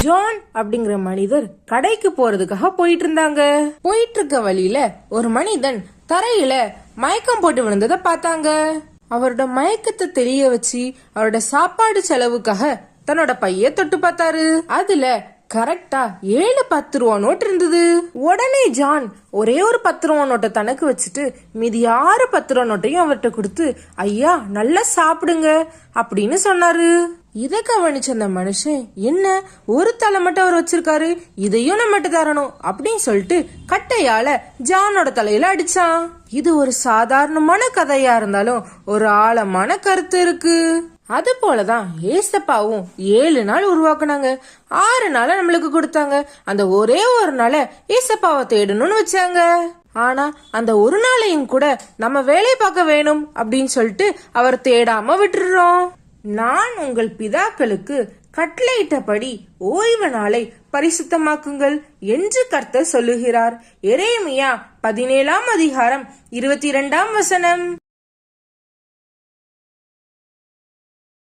John அப்படிங்கிற மனிதர் கடைக்கு போறதுக்காக போயிட்டு இருந்தாங்க போயிட்டு இருக்க வழியில ஒரு மனிதன் தரையில மயக்கம் போட்டு விழுந்ததை பார்த்தாங்க. அவரோட மயக்கத்தை தெரிய வச்சு அவரோட சாப்பாடு செலவுக்காக தன்னோட பைய தொட்டு பார்த்தாரு. அதுல கரெக்டா ஏழு பத்து ரூபா நோட் இருந்தது. உடனே ஜான் ஒரே ஒரு பத்து ரூபா நோட்டை தனக்கு வச்சுட்டு மீதி ஆறு பத்து ரூபா நோட்டையும் அவர்கிட்ட கொடுத்து ஐயா நல்லா சாப்பிடுங்க அப்படின்னு சொன்னாரு. இதை கவனிச்ச அந்த மனுஷன் என்ன ஒரு தலை மட்டும் அவர் வச்சிருக்காரு இதையும் நம்மகிட்ட தரணும் அப்படின்னு சொல்லிட்டு கட்டையால ஜானோட தலையில அடிச்சான். இது ஒரு சாதாரணமான கதையா இருந்தாலும் ஒரு ஆழமான கருத்து இருக்கு. அது போலதான் ஏசப்பாவும் ஏழு நாள் உருவாக்குனாங்க. ஆறு நாளை நம்மளுக்கு கொடுத்தாங்க. அந்த ஒரே ஒரு நாளை ஏசப்பாவை தேடணும்னு வச்சாங்க. ஆனா அந்த ஒரு நாளையும் கூட நம்ம வேலை பார்க்க வேணும் அப்படின்னு சொல்லிட்டு அவர் தேடாம விட்டுறோம். நான் உங்கள் பிதாக்களுக்கு கட்டளையிட்டபடி ஓய்வு நாளை பரிசுத்தமாக்குங்கள் என்று கர்த்தர் சொல்லுகிறார். எரேமியா பதினேழாம் அதிகாரம் இருபத்தி இரண்டாம் வசனம்.